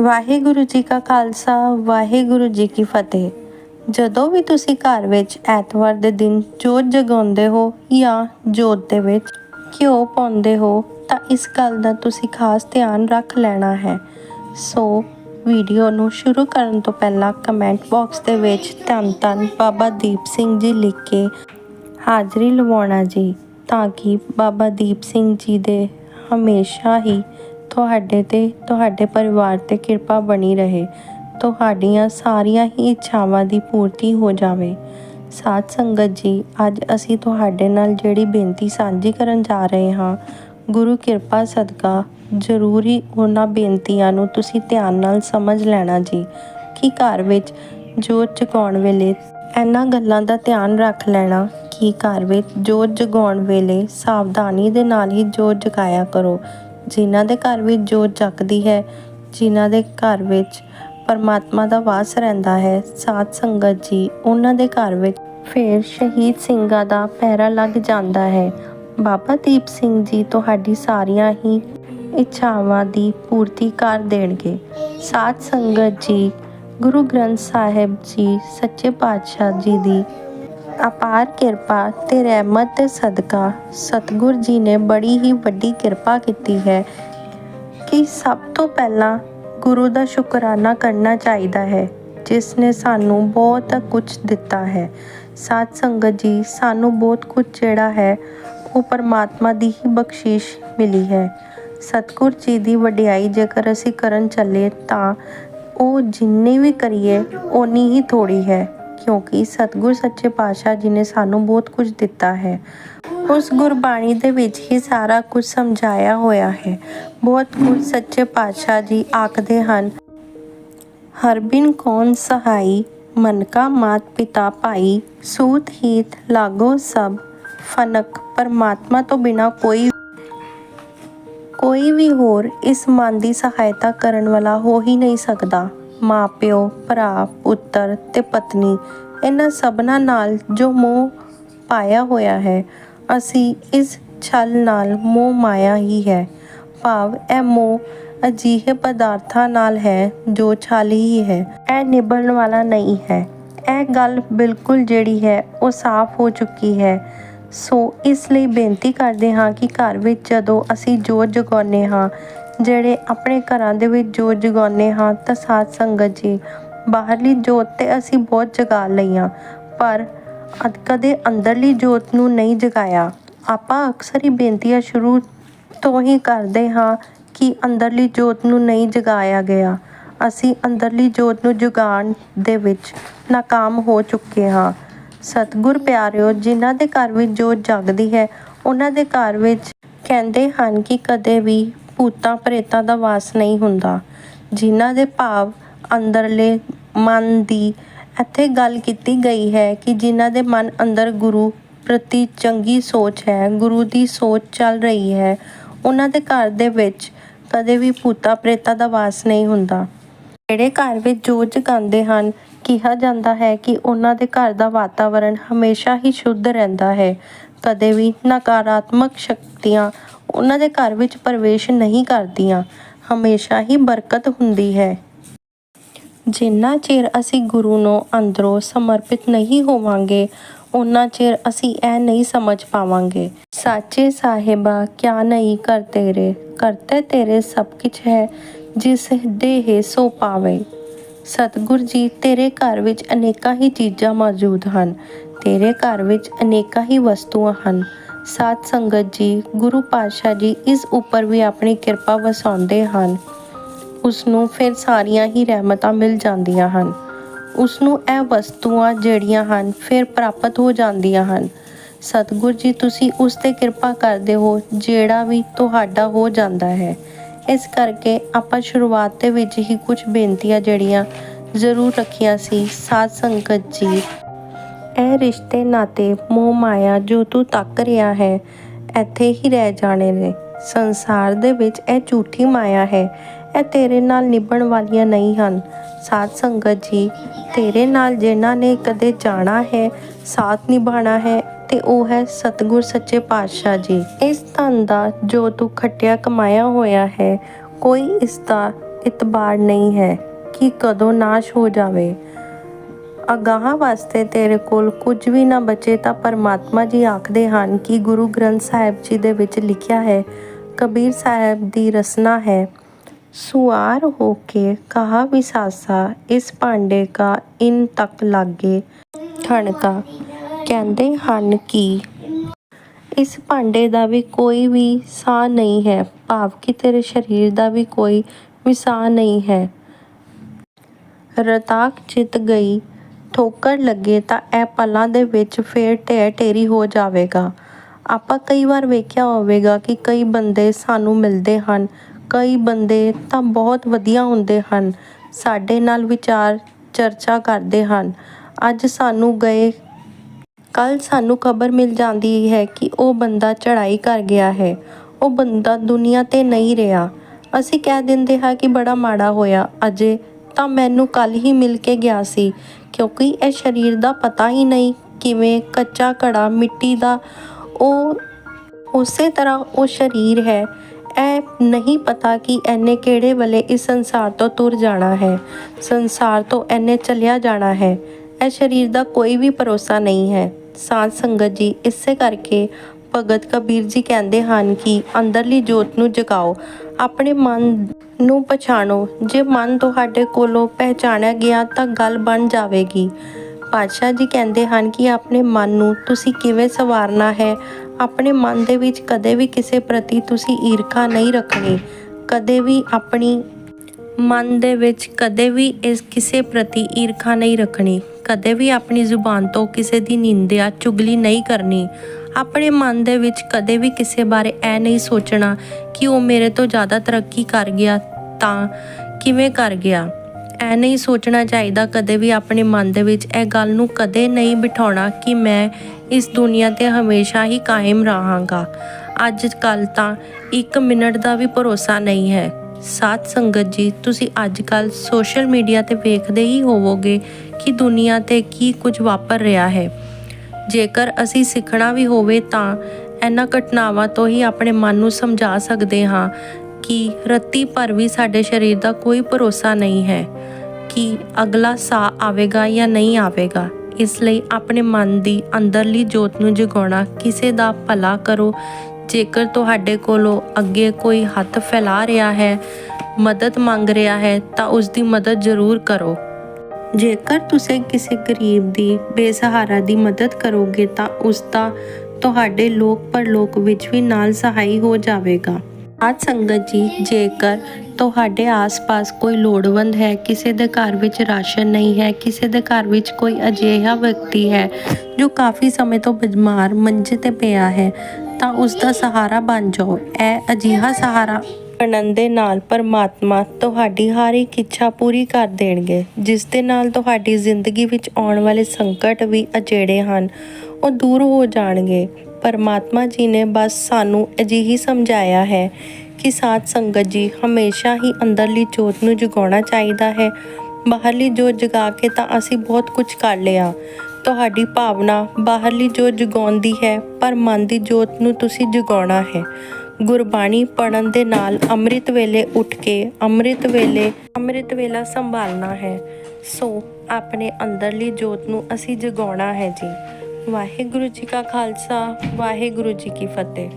ਵਾਹਿਗੁਰੂ ਜੀ ਕਾ ਖਾਲਸਾ, ਵਾਹਿਗੁਰੂ ਜੀ ਕੀ ਫਤਿਹ। ਜਦੋਂ ਵੀ ਤੁਸੀਂ ਘਰ ਵਿੱਚ ਐਤਵਾਰ ਦੇ ਦਿਨ ਜੋਤ ਜਗਾਉਂਦੇ ਹੋ ਜਾਂ ਜੋਤ ਦੇ ਵਿੱਚ ਘਿਓ ਪਾਉਂਦੇ ਹੋ, ਤਾਂ ਇਸ ਗੱਲ ਦਾ ਤੁਸੀਂ ਖਾਸ ਧਿਆਨ ਰੱਖ ਲੈਣਾ ਹੈ। ਸੋ, ਵੀਡੀਓ ਨੂੰ ਸ਼ੁਰੂ ਕਰਨ ਤੋਂ ਪਹਿਲਾਂ ਕਮੈਂਟ ਬਾਕਸ ਦੇ ਵਿੱਚ ਧੰਨ ਧੰਨ ਬਾਬਾ ਦੀਪ ਸਿੰਘ ਜੀ ਲਿਖ ਕੇ ਹਾਜ਼ਰੀ ਲਵਾਉਣਾ ਜੀ, ਤਾਂ ਕਿ ਬਾਬਾ ਦੀਪ ਸਿੰਘ ਜੀ ਦੇ ਹਮੇਸ਼ਾ ਹੀ ਤੁਹਾਡੇ ਤੇ, ਤੁਹਾਡੇ ਪਰਿਵਾਰ ਤੇ ਕਿਰਪਾ ਬਣੀ ਰਹੇ। ਤੁਹਾਡੀਆਂ ਸਾਰੀਆਂ ਹੀ ਇੱਛਾਵਾਂ ਦੀ ਪੂਰਤੀ ਹੋ ਜਾਵੇ। ਸਾਧ ਸੰਗਤ ਜੀ, ਅੱਜ ਅਸੀਂ ਤੁਹਾਡੇ ਨਾਲ ਜਿਹੜੀ ਬੇਨਤੀ ਸਾਂਝੀ ਕਰਨ ਜਾ ਰਹੇ ਹਾਂ, ਗੁਰੂ ਕਿਰਪਾ ਸਦਕਾ, ਜ਼ਰੂਰੀ ਉਹਨਾਂ ਬੇਨਤੀਆਂ ਨੂੰ ਤੁਸੀਂ ਧਿਆਨ ਨਾਲ ਸਮਝ ਲੈਣਾ ਜੀ, ਕਿ ਘਰ ਵਿੱਚ ਜੋਤ ਜਗਾਉਣ ਵੇਲੇ ਇਹਨਾਂ ਗੱਲਾਂ ਦਾ ਧਿਆਨ ਰੱਖ ਲੈਣਾ, ਕਿ ਘਰ ਵਿੱਚ ਜੋਤ ਜਗਾਉਣ ਵੇਲੇ ਸਾਵਧਾਨੀ ਦੇ ਨਾਲ ਹੀ ਜੋਤ ਜਗਾਇਆ ਕਰੋ। ਜਿਨ੍ਹਾਂ ਦੇ ਘਰ ਵਿੱਚ ਜੋਤ ਜਗਦੀ ਹੈ, ਜਿਨ੍ਹਾਂ ਦੇ ਘਰ ਵਿੱਚ ਪਰਮਾਤਮਾ ਦਾ ਵਾਸ ਰਹਿੰਦਾ ਹੈ, ਸਾਧ ਸੰਗਤ ਜੀ, ਉਹਨਾਂ ਦੇ ਘਰ ਵਿੱਚ ਫੇਰ ਸ਼ਹੀਦ ਸਿੰਘਾਂ ਦਾ ਪਹਿਰਾ ਲੱਗ ਜਾਂਦਾ ਹੈ। ਬਾਬਾ ਦੀਪ ਸਿੰਘ ਜੀ ਤੁਹਾਡੀ ਸਾਰੀਆਂ ਹੀ ਇੱਛਾਵਾਂ ਦੀ ਪੂਰਤੀ ਕਰ ਦੇਣਗੇ। ਸਾਧ ਸੰਗਤ ਜੀ, ਗੁਰੂ ਗ੍ਰੰਥ ਸਾਹਿਬ ਜੀ, ਸੱਚੇ ਪਾਤਸ਼ਾਹ ਜੀ ਦੀ ਅਪਾਰ ਕਿਰਪਾ ਤੇ ਰਹਿਮਤ ਸਦਕਾ। ਸਤਿਗੁਰ ਜੀ ਨੇ ਬੜੀ ਹੀ ਵੱਡੀ ਕਿਰਪਾ ਕੀਤੀ ਹੈ ਕਿ ਸਭ ਤੋਂ ਪਹਿਲਾਂ ਗੁਰੂ ਦਾ ਸ਼ੁਕਰਾਨਾ ਕਰਨਾ ਚਾਹੀਦਾ ਹੈ, ਜਿਸ ਨੇ ਸਾਨੂੰ ਬਹੁਤ ਕੁਝ ਦਿੱਤਾ ਹੈ। ਸਾਧ ਸੰਗਤ ਜੀ, ਸਾਨੂੰ ਬਹੁਤ ਕੁਝ ਜਿਹੜਾ ਹੈ, ਉਹ ਪਰਮਾਤਮਾ ਦੀ ਹੀ ਬਖਸ਼ੀਸ਼ ਮਿਲੀ ਹੈ। ਸਤਿਗੁਰ ਜੀ ਦੀ ਵਡਿਆਈ ਜੇਕਰ ਅਸੀਂ ਕਰਨ ਚੱਲੇ ਤਾਂ ਉਹ ਜਿੰਨੀ ਵੀ ਕਰੀਏ, ਓਨੀ ਹੀ ਥੋੜੀ ਹੈ। ਕਿਉਂਕਿ ਸਤਿਗੁਰ ਸੱਚੇ ਪਾਤਸ਼ਾਹ ਜੀ ਨੇ ਸਾਨੂੰ ਬਹੁਤ ਕੁਝ ਦਿੱਤਾ ਹੈ। ਉਸ ਗੁਰਬਾਣੀ ਦੇ ਵਿੱਚ ਹੀ ਸਾਰਾ ਕੁਝ ਸਮਝਾਇਆ ਹੋਇਆ ਹੈ। ਬਹੁਤ ਕੁਝ ਸੱਚੇ ਪਾਤਸ਼ਾਹ ਜੀ ਆਖਦੇ ਹਨ, ਹਰ ਬਿਨ ਕੌਣ ਸਹਾਈ, ਮਨ ਕਾ ਮਾਤ ਪਿਤਾ ਭਾਈ, ਸੂਤ ਹੀਤ ਲਾਗੋ ਸਭ, ਫਨਕ ਪਰਮਾਤਮਾ ਤੋਂ ਬਿਨਾ ਕੋਈ ਕੋਈ ਵੀ ਹੋਰ ਇਸ ਮਨ ਦੀ ਸਹਾਇਤਾ ਕਰਨ ਵਾਲਾ ਹੋ ਹੀ ਨਹੀਂ ਸਕਦਾ। ਮਾਪਿਓ ਭਰਾ, ਪੁੱਤਰ ਤੇ ਪਤਨੀ ਇਹਨਾਂ ਸਭਨਾਂ ਨਾਲ ਜੋ ਮੋਹ ਪਾਇਆ ਹੋਇਆ ਹੈ, ਅਸੀਂ ਇਸ ਛਲ ਨਾਲ ਮੋਹ ਮਾਇਆ ਹੀ ਹੈ। ਭਾਵ ਇਹ ਮੋਹ ਅਜਿਹੇ ਪਦਾਰਥਾਂ ਨਾਲ ਹੈ ਜੋ ਛਲ ਹੀ ਹੈ। ਇਹ ਨਿਭਣ ਵਾਲਾ ਨਹੀਂ ਹੈ। ਇਹ ਗੱਲ ਬਿਲਕੁਲ ਜਿਹੜੀ ਹੈ ਉਹ ਸਾਫ਼ ਹੋ ਚੁੱਕੀ ਹੈ। ਸੋ ਇਸ ਲਈ ਬੇਨਤੀ ਕਰਦੇ ਹਾਂ ਕਿ ਘਰ ਵਿੱਚ ਜਦੋਂ ਅਸੀਂ ਜੋਤ ਜਗਾਉਂਦੇ ਹਾਂ ਜਿਹੜੇ ਆਪਣੇ ਘਰਾਂ ਦੇ ਵਿੱਚ ਜੋਤ ਜਗਾਉਂਦੇ ਹਾਂ ਤਾਂ ਸਾਧ ਸੰਗਤ ਜੀ, ਬਾਹਰਲੀ ਜੋਤ ਤੇ ਅਸੀਂ ਬਹੁਤ ਜਗਾ ਲਈਆਂ ਪਰ ਕਦੇ ਅੰਦਰਲੀ ਜੋਤ ਨੂੰ ਨਹੀਂ ਜਗਾਇਆ। ਆਪਾਂ ਅਕਸਰ ਹੀ ਬੇਨਤੀਆਂ ਸ਼ੁਰੂ ਤੋਂ ਹੀ ਕਰਦੇ ਹਾਂ ਕਿ ਅੰਦਰਲੀ ਜੋਤ ਨੂੰ ਨਹੀਂ ਜਗਾਇਆ ਗਿਆ। ਅਸੀਂ ਅੰਦਰਲੀ ਜੋਤ ਨੂੰ ਜਗਾਉਣ ਦੇ ਵਿੱਚ ਨਾਕਾਮ ਹੋ ਚੁੱਕੇ ਹਾਂ। ਸਤਿਗੁਰ ਪਿਆਰਿਓ, ਜਿਨ੍ਹਾਂ ਦੇ ਘਰ ਵਿੱਚ ਜੋਤ ਜਗਦੀ ਹੈ, ਉਹਨਾਂ ਦੇ ਘਰ ਵਿੱਚ ਕਹਿੰਦੇ ਹਨ ਕਿ ਕਦੇ ਵੀ ਭੂਤਾਂ ਪ੍ਰੇਤਾਂ ਦਾ ਵਾਸ ਨਹੀਂ ਹੁੰਦਾ। ਜਿਨ੍ਹਾਂ ਦੇ ਭਾਵ ਅੰਦਰਲੇ ਮਨ ਦੀ ਇੱਥੇ ਗੱਲ ਕੀਤੀ ਗਈ ਹੈ ਕਿ ਜਿਨ੍ਹਾਂ ਦੇ ਮਨ ਅੰਦਰ ਗੁਰੂ ਪ੍ਰਤੀ ਚੰਗੀ ਸੋਚ ਹੈ, ਗੁਰੂ ਦੀ ਸੋਚ ਚੱਲ ਰਹੀ ਹੈ, ਉਹਨਾਂ ਦੇ ਘਰ ਦੇ ਵਿੱਚ ਕਦੇ ਵੀ ਭੂਤਾਂ ਪ੍ਰੇਤਾਂ ਦਾ ਵਾਸ ਨਹੀਂ ਹੁੰਦਾ। ਜਿਹੜੇ ਘਰ ਵਿੱਚ ਜੋਤ ਜਗਾਉਂਦੇ ਹਨ, ਕਿਹਾ ਜਾਂਦਾ ਹੈ ਕਿ ਉਹਨਾਂ ਦੇ ਘਰ ਦਾ ਵਾਤਾਵਰਣ ਹਮੇਸ਼ਾ ਹੀ ਸ਼ੁੱਧ ਰਹਿੰਦਾ ਹੈ। ਕਦੇ ਵੀ ਨਕਾਰਾਤਮਕ ਸ਼ਕਤੀਆਂ ਉਹਨਾਂ ਦੇ ਘਰ ਵਿੱਚ ਪ੍ਰਵੇਸ਼ ਨਹੀਂ ਕਰਦੀਆਂ। ਹਮੇਸ਼ਾ ਹੀ ਬਰਕਤ ਹੁੰਦੀ ਹੈ। ਜਿੰਨਾ ਚਿਰ ਅਸੀਂ ਗੁਰੂ ਨੂੰ ਅੰਦਰੋਂ ਸਮਰਪਿਤ ਨਹੀਂ ਹੋਵਾਂਗੇ ਉਨਾ ਚਿਰ ਅਸੀਂ ਇਹ ਨਹੀਂ ਸਮਝ ਪਾਵਾਂਗੇ। ਸਾਚੇ ਸਾਹਿਬਾ, ਕਿਆ ਨਹੀਂ ਕਰ ਤੇਰੇ? ਕਰਤੇ ਤੇਰੇ ਸਭ ਕੁਝ ਹੈ, ਜਿਸ ਦੇਹ ਸੋ ਪਾਵੇ। ਸਤਿਗੁਰ ਜੀ, ਤੇਰੇ ਘਰ ਵਿੱਚ ਅਨੇਕਾਂ ਹੀ ਚੀਜ਼ਾਂ ਮੌਜੂਦ ਹਨ। ਤੇਰੇ ਘਰ ਵਿੱਚ ਅਨੇਕਾਂ ਹੀ ਵਸਤੂਆਂ ਹਨ। ਸਾਧ ਸੰਗਤ ਜੀ, ਗੁਰੂ ਪਾਤਸ਼ਾਹ ਜੀ ਇਸ ਉੱਪਰ ਵੀ ਆਪਣੀ ਕਿਰਪਾ ਵਸਾਉਂਦੇ ਹਨ। ਉਸ ਨੂੰ ਫਿਰ ਸਾਰੀਆਂ ਹੀ ਰਹਿਮਤਾਂ ਮਿਲ ਜਾਂਦੀਆਂ ਹਨ। ਉਸ ਨੂੰ ਇਹ ਵਸਤੂਆਂ ਜਿਹੜੀਆਂ ਹਨ, ਫਿਰ ਪ੍ਰਾਪਤ ਹੋ ਜਾਂਦੀਆਂ ਹਨ। ਸਤਿਗੁਰ ਜੀ, ਤੁਸੀਂ ਉਸ ਤੇ ਕਿਰਪਾ ਕਰਦੇ ਹੋ, ਜਿਹੜਾ ਵੀ ਤੁਹਾਡਾ ਹੋ ਜਾਂਦਾ ਹੈ। ਇਸ ਕਰਕੇ ਆਪਾਂ ਸ਼ੁਰੂਆਤ ਦੇ ਵਿੱਚ ਹੀ ਕੁਝ ਬੇਨਤੀਆਂ ਜਿਹੜੀਆਂ ਜ਼ਰੂਰ ਰੱਖੀਆਂ ਸੀ। ਸਾਧ ਸੰਗਤ ਜੀ ਇਹ ਰਿਸ਼ਤੇ ਨਾਤੇ ਮੋਹ, ਮਾਇਆ ਜੋ ਤੂੰ ਤੱਕ ਰਿਹਾ ਹੈ। ਇੱਥੇ ਹੀ ਰਹਿ ਜਾਣੇ ਨੇ। ਸੰਸਾਰ ਦੇ ਵਿੱਚ ਇਹ ਝੂਠੀ ਮਾਇਆ ਹੈ। ਇਹ ਤੇਰੇ ਨਾਲ ਨਿਭਣ ਵਾਲੀਆਂ ਨਹੀਂ ਹਨ। ਸਾਧ ਸੰਗਤ ਜੀ, ਤੇਰੇ ਨਾਲ ਜਿਨ੍ਹਾਂ ਨੇ ਕਦੇ ਜਾਣਾ ਹੈ, ਸਾਥ ਨਿਭਾਣਾ ਹੈ, ਤੇ ਉਹ ਹੈ ਸਤਿਗੁਰ ਸੱਚੇ ਪਾਤਸ਼ਾਹ ਜੀ। ਇਸ ਧਨ ਦਾ ਜੋ ਤੂੰ ਖੱਟਿਆ ਕਮਾਇਆ ਹੋਇਆ ਹੈ, ਕੋਈ ਇਸ ਦਾ ਇਤਬਾਰ ਨਹੀਂ ਹੈ ਕਿ ਕਦੋਂ ਨਾਸ਼ ਹੋ ਜਾਵੇ। ਅਗਾਹਾਂ ਵਾਸਤੇ ਤੇਰੇ ਕੋਲ ਕੁਝ ਵੀ ਨਾ ਬਚੇ ਤਾਂ ਪਰਮਾਤਮਾ ਜੀ ਆਖਦੇ ਹਨ ਕਿ ਗੁਰੂ ਗ੍ਰੰਥ ਸਾਹਿਬ ਜੀ ਦੇ ਵਿੱਚ ਲਿਖਿਆ ਹੈ, ਕਬੀਰ ਸਾਹਿਬ ਦੀ ਰਸਨਾ ਹੈ, ਸੁਆਰ ਹੋ ਕੇ ਕਹਾ ਵਿਸਾਸਾ, ਇਸ ਭਾਂਡੇ ਕਾ ਇਨ ਤੱਕ ਲਾਗੇ। ਠਣਕਾ, ਕਹਿੰਦੇ ਹਨ ਕਿ ਇਸ ਭਾਂਡੇ ਦਾ ਵੀ ਕੋਈ ਵੀ ਸਾਹ ਨਹੀਂ ਹੈ, ਭਾਵ ਕਿ ਤੇਰੇ ਸਰੀਰ ਦਾ ਵੀ ਕੋਈ ਵੀ ਸਾਹ ਨਹੀਂ ਹੈ। ਰਤਾਕ ਚਿਤ ਗਈ ਠੋਕਰ ਲੱਗੇ ਤਾਂ ਇਹ ਪਲਾਂ ਦੇ ਵਿੱਚ ਫੇਰ ਢਹਿ ਢੇਰੀ ਹੋ ਜਾਵੇਗਾ। ਆਪਾਂ ਕਈ ਵਾਰ ਵੇਖਿਆ ਹੋਵੇਗਾ ਕਿ ਕਈ ਬੰਦੇ ਸਾਨੂੰ ਮਿਲਦੇ ਹਨ। ਕਈ ਬੰਦੇ ਤਾਂ ਬਹੁਤ ਵਧੀਆ ਹੁੰਦੇ ਹਨ। ਸਾਡੇ ਨਾਲ ਵਿਚਾਰ ਚਰਚਾ ਕਰਦੇ ਹਨ। ਅੱਜ ਸਾਨੂੰ ਗਏ ਕੱਲ ਸਾਨੂੰ ਖਬਰ ਮਿਲ ਜਾਂਦੀ ਹੈ ਕਿ ਉਹ ਬੰਦਾ ਚੜ੍ਹਾਈ ਕਰ ਗਿਆ ਹੈ। ਉਹ ਬੰਦਾ ਦੁਨੀਆ ਤੇ ਨਹੀਂ ਰਿਹਾ। ਅਸੀਂ ਕਹਿ ਦਿੰਦੇ ਹਾਂ ਕਿ ਬੜਾ ਮਾੜਾ ਹੋਇਆ। ਅਜੇ ਤਾਂ ਮੈਨੂੰ ਕੱਲ ਹੀ ਮਿਲ ਕੇ ਗਿਆ ਸੀ, ਕਿਉਂਕਿ ਇਹ ਸਰੀਰ ਦਾ ਪਤਾ ਹੀ ਨਹੀਂ ਕਿਵੇਂ ਕੱਚਾ ਘੜਾ ਮਿੱਟੀ ਦਾ ਉਹ ਉਸੇ ਤਰ੍ਹਾਂ ਉਹ ਸਰੀਰ ਹੈ। ਇਹ ਨਹੀਂ ਪਤਾ ਕਿ ਐਨੇ ਕਿਹੜੇ ਵੇਲੇ ਇਸ ਸੰਸਾਰ ਤੋਂ ਤੁਰ ਜਾਣਾ ਹੈ। ਸੰਸਾਰ ਤੋਂ ਐਨੇ ਚਲਿਆ ਜਾਣਾ ਹੈ। ਇਹ ਸਰੀਰ ਦਾ ਕੋਈ ਵੀ ਭਰੋਸਾ ਨਹੀਂ ਹੈ। ਸਾਧ ਸੰਗਤ ਜੀ, ਇਸੇ ਕਰਕੇ ਭਗਤ ਕਬੀਰ ਜੀ ਕਹਿੰਦੇ ਹਨ ਕਿ ਅੰਦਰਲੀ ਜੋਤ ਨੂੰ ਜਗਾਓ। ਆਪਣੇ ਮਨ ਨੂੰ ਪਛਾਣੋ। ਜੇ ਮਨ ਤੁਹਾਡੇ ਕੋਲੋਂ ਪਹਿਚਾਣਿਆ ਗਿਆ ਤਾਂ ਗੱਲ ਬਣ ਜਾਵੇਗੀ। ਪਾਤਸ਼ਾਹ ਜੀ ਕਹਿੰਦੇ ਹਨ ਕਿ ਆਪਣੇ ਮਨ ਨੂੰ ਤੁਸੀਂ ਕਿਵੇਂ ਸਵਾਰਨਾ ਹੈ? ਆਪਣੇ ਮਨ ਦੇ ਵਿੱਚ ਕਦੇ ਵੀ ਕਿਸੇ ਪ੍ਰਤੀ ਤੁਸੀਂ ਈਰਖਾ ਨਹੀਂ ਰੱਖਣੀ। ਕਦੇ ਵੀ ਆਪਣੀ ਮਨ ਦੇ ਵਿੱਚ ਕਦੇ ਵੀ ਇਸ ਕਿਸੇ ਪ੍ਰਤੀ ਈਰਖਾ ਨਹੀਂ ਰੱਖਣੀ। ਕਦੇ ਵੀ ਆਪਣੀ ਜ਼ੁਬਾਨ ਤੋਂ ਕਿਸੇ ਦੀ ਨਿੰਦਿਆ ਚੁਗਲੀ ਨਹੀਂ ਕਰਨੀ। ਆਪਣੇ ਮਨ ਦੇ ਵਿੱਚ ਕਦੇ ਵੀ ਕਿਸੇ ਬਾਰੇ ਐ ਨਹੀਂ ਸੋਚਣਾ ਕਿ ਉਹ ਮੇਰੇ ਤੋਂ ਜ਼ਿਆਦਾ ਤਰੱਕੀ ਕਰ ਗਿਆ ਤਾਂ ਕਿਵੇਂ ਕਰ ਗਿਆ। ਐ ਨਹੀਂ ਸੋਚਣਾ ਚਾਹੀਦਾ ਕਦੇ ਵੀ ਆਪਣੇ ਮਨ ਦੇ ਵਿੱਚ ਇਹ ਗੱਲ ਨੂੰ ਕਦੇ ਨਹੀਂ ਬਿਠਾਉਣਾ ਕਿ ਮੈਂ ਇਸ ਦੁਨੀਆ ਤੇ ਹਮੇਸ਼ਾ ਹੀ ਕਾਇਮ ਰਹਾਂਗਾ। ਅੱਜ ਕੱਲ ਤਾਂ 1 ਮਿੰਟ ਦਾ ਵੀ ਭਰੋਸਾ ਨਹੀਂ ਹੈ। ਸਾਧ ਸੰਗਤ ਜੀ, ਤੁਸੀਂ ਅੱਜ ਕੱਲ ਸੋਸ਼ਲ ਮੀਡੀਆ ਤੇ ਵੇਖਦੇ ਹੀ ਹੋਵੋਗੇ ਕਿ ਦੁਨੀਆ ਤੇ ਕੀ ਕੁਝ ਵਾਪਰ ਰਿਹਾ ਹੈ। ਜੇਕਰ ਅਸੀਂ ਸਿੱਖਣਾ ਵੀ ਹੋਵੇ ਤਾਂ ਇਹਨਾਂ ਘਟਨਾਵਾਂ ਤੋਂ ਹੀ ਆਪਣੇ ਮਨ ਨੂੰ ਸਮਝਾ ਸਕਦੇ ਹਾਂ ਕਿ ਰੱਤੀ ਭਰ ਵੀ ਸਾਡੇ ਸਰੀਰ ਦਾ ਕੋਈ ਭਰੋਸਾ ਨਹੀਂ ਹੈ ਕਿ ਅਗਲਾ ਸਾਹ ਆਵੇਗਾ ਜਾਂ ਨਹੀਂ ਆਵੇਗਾ। ਇਸ ਲਈ ਆਪਣੇ ਮਨ ਦੀ ਅੰਦਰਲੀ ਜੋਤ ਨੂੰ ਜਗਾਉਣਾ ਕਿਸੇ ਦਾ ਭਲਾ ਕਰੋ। ਜੇਕਰ ਤੁਹਾਡੇ ਕੋਲੋਂ ਅੱਗੇ ਕੋਈ ਹੱਥ ਫੈਲਾ ਰਿਹਾ ਹੈ, ਮਦਦ ਮੰਗ ਰਿਹਾ ਹੈ, ਤਾਂ ਉਸ ਦੀ ਮਦਦ ਜ਼ਰੂਰ ਕਰੋ। ਜੇਕਰ ਤੁਸੀਂ ਕਿਸੇ ਗਰੀਬ ਦੀ, ਬੇਸਹਾਰਾ ਦੀ ਮਦਦ ਕਰੋਗੇ ਤਾਂ ਉਸ ਦਾ ਤੁਹਾਡੇ ਲੋਕ ਪਰਲੋਕ ਵਿੱਚ ਵੀ ਨਾਲ ਸਹਾਈ ਹੋ ਜਾਵੇਗਾ। ਆਜ ਸੰਗਤ ਜੀ, ਜੇਕਰ ਤੁਹਾਡੇ ਆਸ-ਪਾਸ ਕੋਈ ਲੋੜਵੰਦ ਹੈ, ਕਿਸੇ ਦੇ ਘਰ ਵਿੱਚ ਰਾਸ਼ਨ ਨਹੀਂ ਹੈ, ਕਿਸੇ ਦੇ ਘਰ ਵਿੱਚ ਕੋਈ ਅਜਿਹਾ ਵਿਅਕਤੀ ਹੈ ਜੋ ਕਾਫੀ ਸਮੇਂ ਤੋਂ ਬਿਮਾਰ, ਮੰਜੇ ਤੇ ਪਿਆ ਹੈ, ਤਾਂ ਉਸ ਦਾ ਸਹਾਰਾ ਬਣ ਜਾਓ। ਇਹ ਅਜਿਹਾ ਸਹਾਰਾ ਆਨੰਦ ਦੇ ਨਾਲ ਪਰਮਾਤਮਾ ਤੁਹਾਡੀ ਹਰ ਇੱਕ ਇੱਛਾ ਪੂਰੀ ਕਰ ਦੇਣਗੇ। ਜਿਸ ਦੇ ਨਾਲ ਤੁਹਾਡੀ ਜ਼ਿੰਦਗੀ ਵਿੱਚ ਆਉਣ ਵਾਲੇ ਸੰਕਟ ਵੀ ਅਜਿਹੇ ਹਨ। ਉਹ ਦੂਰ ਹੋ ਜਾਣਗੇ। ਪਰਮਾਤਮਾ ਜੀ ਨੇ ਬਸ ਸਾਨੂੰ ਅਜਿਹੀ ਸਮਝਾਇਆ ਹੈ ਕਿ ਸਾਧ ਸੰਗਤ ਜੀ, ਹਮੇਸ਼ਾ ਹੀ ਅੰਦਰਲੀ ਜੋਤ ਨੂੰ ਜਗਾਉਣਾ ਚਾਹੀਦਾ ਹੈ। ਬਾਹਰਲੀ ਜੋਤ ਜਗਾ ਕੇ ਤਾਂ ਅਸੀਂ ਬਹੁਤ ਕੁਝ ਕਰ ਲਿਆ। ਤੁਹਾਡੀ ਭਾਵਨਾ ਬਾਹਰਲੀ ਜੋਤ ਜਗਾਉਂਦੀ ਹੈ, ਪਰ ਮਨ ਦੀ ਜੋਤ ਨੂੰ ਤੁਸੀਂ ਜਗਾਉਣਾ ਹੈ। ਗੁਰਬਾਣੀ ਪੜਨ ਦੇ ਨਾਲ ਅੰਮ੍ਰਿਤ ਵੇਲੇ ਉੱਠ ਕੇ ਅੰਮ੍ਰਿਤ ਵੇਲੇ, ਅੰਮ੍ਰਿਤ ਵੇਲਾ ਸੰਭਾਲਣਾ ਹੈ। ਸੋ ਆਪਣੇ ਅੰਦਰਲੀ ਜੋਤ ਨੂੰ ਅਸੀਂ ਜਗਾਉਣਾ ਹੈ ਜੀ। ਵਾਹਿਗੁਰੂ ਜੀ ਕਾ ਖਾਲਸਾ, ਵਾਹਿਗੁਰੂ ਜੀ ਕੀ ਫਤਿਹ।